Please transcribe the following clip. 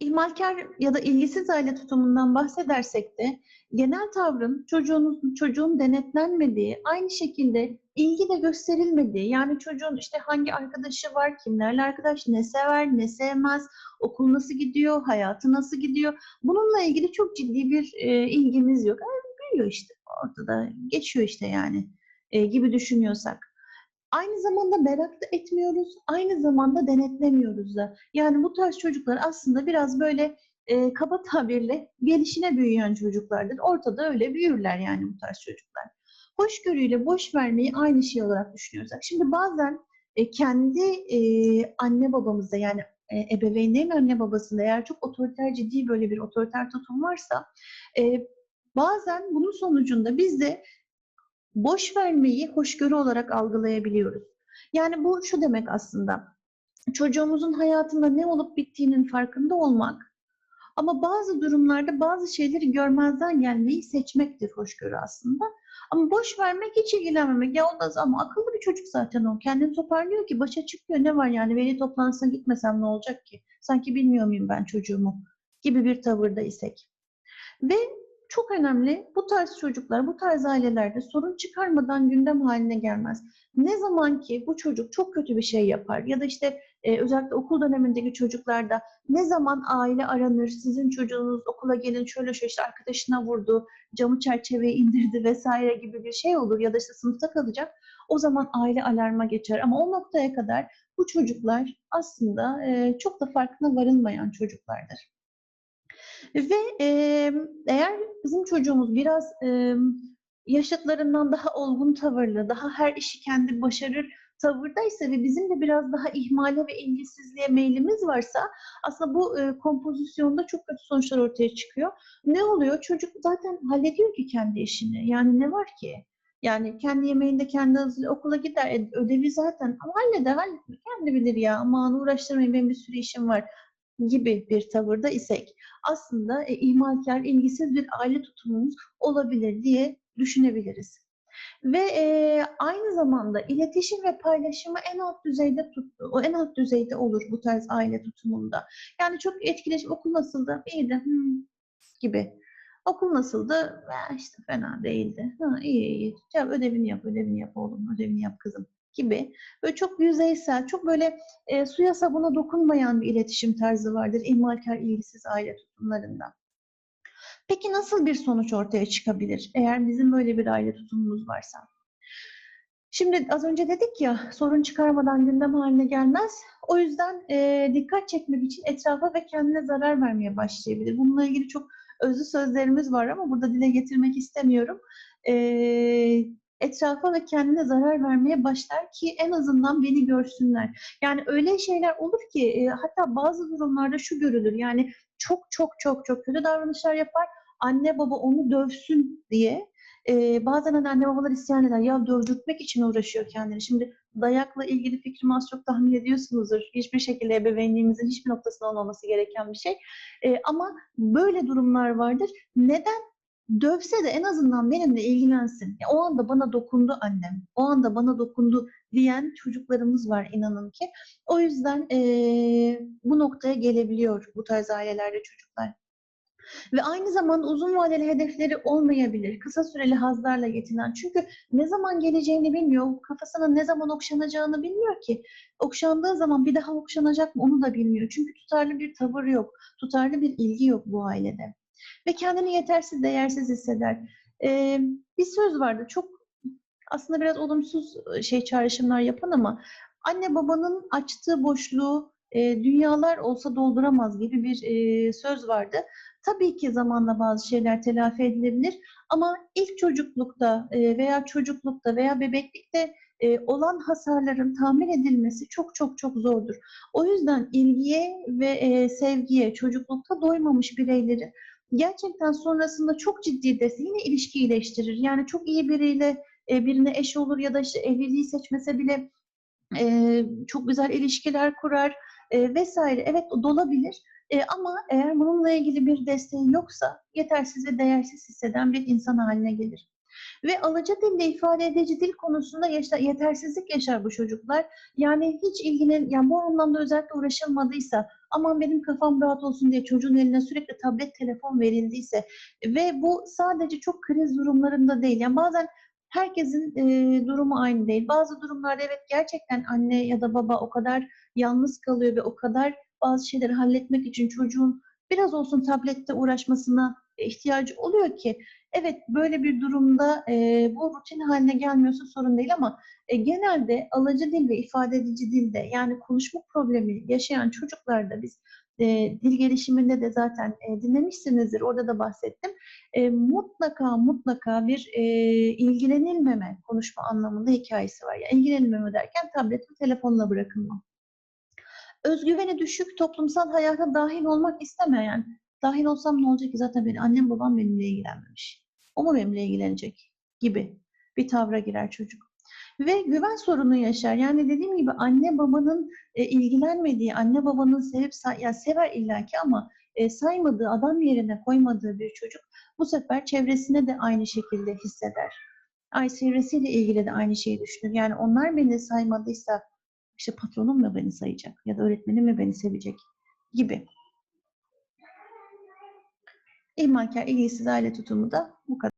İhmalkar ya da ilgisiz aile tutumundan bahsedersek de genel tavrın çocuğun çocuğun denetlenmediği, aynı şekilde ilgi de gösterilmediği, yani çocuğun işte hangi arkadaşı var, kimlerle arkadaş, ne sever, ne sevmez, okul nasıl gidiyor, hayatı nasıl gidiyor, bununla ilgili çok ciddi bir e, ilgimiz yok. Yani büyüyor işte ortada, geçiyor işte yani e, gibi düşünüyorsak. Aynı zamanda merak da etmiyoruz, aynı zamanda denetlemiyoruz da. Yani bu tarz çocuklar aslında biraz böyle e, kaba tabirle gelişine büyüyen çocuklardır. Ortada öyle büyürler yani bu tarz çocuklar. Hoşgörüyle boş vermeyi aynı şey olarak düşünüyoruz. Şimdi bazen e, kendi e, anne babamızda yani e, ebeveynlerin anne babasında eğer çok otoriter ciddi böyle bir otoriter tutum varsa e, bazen bunun sonucunda biz de boş vermeyi hoşgörü olarak algılayabiliyoruz. Yani bu şu demek aslında. Çocuğumuzun hayatında ne olup bittiğinin farkında olmak ama bazı durumlarda bazı şeyleri görmezden gelmeyi seçmektir hoşgörü aslında. Ama boş vermek hiç ilgilenmemek. Ya ondan ama akıllı bir çocuk zaten o. Kendini toparlıyor ki başa çıkıyor. Ne var yani veli toplantısına gitmesem ne olacak ki? Sanki bilmiyor muyum ben çocuğumu? Gibi bir tavırda isek. Ve çok önemli. Bu tarz çocuklar, bu tarz ailelerde sorun çıkarmadan gündem haline gelmez. Ne zaman ki bu çocuk çok kötü bir şey yapar ya da işte e, özellikle okul dönemindeki çocuklarda ne zaman aile aranır, sizin çocuğunuz okula gelin şöyle şöyle işte arkadaşına vurdu, camı çerçeveyi indirdi vesaire gibi bir şey olur ya da işte sınıfta kalacak. O zaman aile alarma geçer ama o noktaya kadar bu çocuklar aslında e, çok da farkına varılmayan çocuklardır. Ve e, eğer bizim çocuğumuz biraz e, yaşıtlarından daha olgun tavırlı, daha her işi kendi başarır tavırdaysa ve bizim de biraz daha ihmale ve ilgisizliğe meylimiz varsa aslında bu e, kompozisyonda çok kötü sonuçlar ortaya çıkıyor. Ne oluyor? Çocuk zaten hallediyor ki kendi işini. Yani ne var ki? Yani kendi yemeğinde kendi hazırlıyor, okula gider, ödevi zaten ama halleder, halleder, kendi bilir ya aman uğraştırmayın benim bir sürü işim var gibi bir tavırda isek aslında e, ihmalkar, ilgisiz bir aile tutumumuz olabilir diye düşünebiliriz. Ve e, aynı zamanda iletişim ve paylaşımı en alt düzeyde tut, o en alt düzeyde olur bu tarz aile tutumunda. Yani çok etkileşim okul nasıldı? İyiydi. Hmm, gibi. Okul nasıldı? Eh, işte fena değildi. Ha, iyi iyi. Ya, ödevini yap, ödevini yap oğlum, ödevini yap kızım gibi böyle çok yüzeysel, çok böyle e, suya sabuna dokunmayan bir iletişim tarzı vardır ihmalkar ilgisiz aile tutumlarında. Peki nasıl bir sonuç ortaya çıkabilir eğer bizim böyle bir aile tutumumuz varsa? Şimdi az önce dedik ya sorun çıkarmadan gündem haline gelmez. O yüzden e, dikkat çekmek için etrafa ve kendine zarar vermeye başlayabilir. Bununla ilgili çok özlü sözlerimiz var ama burada dile getirmek istemiyorum. E, etrafa ve kendine zarar vermeye başlar ki en azından beni görsünler. Yani öyle şeyler olur ki e, hatta bazı durumlarda şu görülür. Yani çok çok çok çok kötü davranışlar yapar. Anne baba onu dövsün diye e, bazen hani anne babalar isyan eder. Ya dövdürtmek için uğraşıyor kendini. Şimdi dayakla ilgili fikrimi az çok tahmin ediyorsunuzdur. Hiçbir şekilde ebeveynliğimizin hiçbir noktasında olmaması gereken bir şey. E, ama böyle durumlar vardır. Neden? Dövse de en azından benimle ilgilensin. Ya, o anda bana dokundu annem, o anda bana dokundu diyen çocuklarımız var inanın ki. O yüzden e, bu noktaya gelebiliyor bu tarz ailelerde çocuklar. Ve aynı zamanda uzun vadeli hedefleri olmayabilir. Kısa süreli hazlarla yetinen. Çünkü ne zaman geleceğini bilmiyor. Kafasına ne zaman okşanacağını bilmiyor ki. Okşandığı zaman bir daha okşanacak mı onu da bilmiyor. Çünkü tutarlı bir tavır yok. Tutarlı bir ilgi yok bu ailede ve kendini yetersiz, değersiz hisseder. Ee, bir söz vardı çok aslında biraz olumsuz şey çağrışımlar yapan ama anne babanın açtığı boşluğu e, dünyalar olsa dolduramaz gibi bir e, söz vardı. Tabii ki zamanla bazı şeyler telafi edilebilir ama ilk çocuklukta e, veya çocuklukta veya bebeklikte e, olan hasarların tamir edilmesi çok çok çok zordur. O yüzden ilgiye ve e, sevgiye çocuklukta doymamış bireylerin gerçekten sonrasında çok ciddi dese yine ilişki iyileştirir. Yani çok iyi biriyle e, birine eş olur ya da işte evliliği seçmese bile e, çok güzel ilişkiler kurar e, vesaire. Evet dolabilir e, ama eğer bununla ilgili bir desteği yoksa yetersiz ve değersiz hisseden bir insan haline gelir. Ve alıcı dille ifade edici dil konusunda yaşa, yetersizlik yaşar bu çocuklar. Yani hiç ilginin, yani bu anlamda özellikle uğraşılmadıysa, aman benim kafam rahat olsun diye çocuğun eline sürekli tablet, telefon verildiyse ve bu sadece çok kriz durumlarında değil. Yani bazen herkesin e, durumu aynı değil. Bazı durumlarda evet gerçekten anne ya da baba o kadar yalnız kalıyor ve o kadar bazı şeyleri halletmek için çocuğun biraz olsun tablette uğraşmasına ihtiyacı oluyor ki evet böyle bir durumda e, bu rutin haline gelmiyorsa sorun değil ama e, genelde alıcı dil ve ifade edici dilde yani konuşma problemi yaşayan çocuklarda biz e, dil gelişiminde de zaten e, dinlemişsinizdir orada da bahsettim e, mutlaka mutlaka bir e, ilgilenilmeme konuşma anlamında hikayesi var. Yani ilgilenilmeme derken tablet ve telefonla bırakılma. Özgüveni düşük, toplumsal hayata dahil olmak istemeyen, dahil olsam ne olacak ki zaten benim annem babam benimle ilgilenmemiş. O mu benimle ilgilenecek gibi bir tavra girer çocuk. Ve güven sorunu yaşar. Yani dediğim gibi anne babanın e, ilgilenmediği, anne babanın sevip ya sever illaki ama e, saymadığı, adam yerine koymadığı bir çocuk bu sefer çevresine de aynı şekilde hisseder. Ay çevresiyle ilgili de aynı şeyi düşünür. Yani onlar beni saymadıysa işte patronum mu beni sayacak ya da öğretmenim mi beni sevecek gibi. İhmalkar, ilgisiz aile tutumu da bu kadar.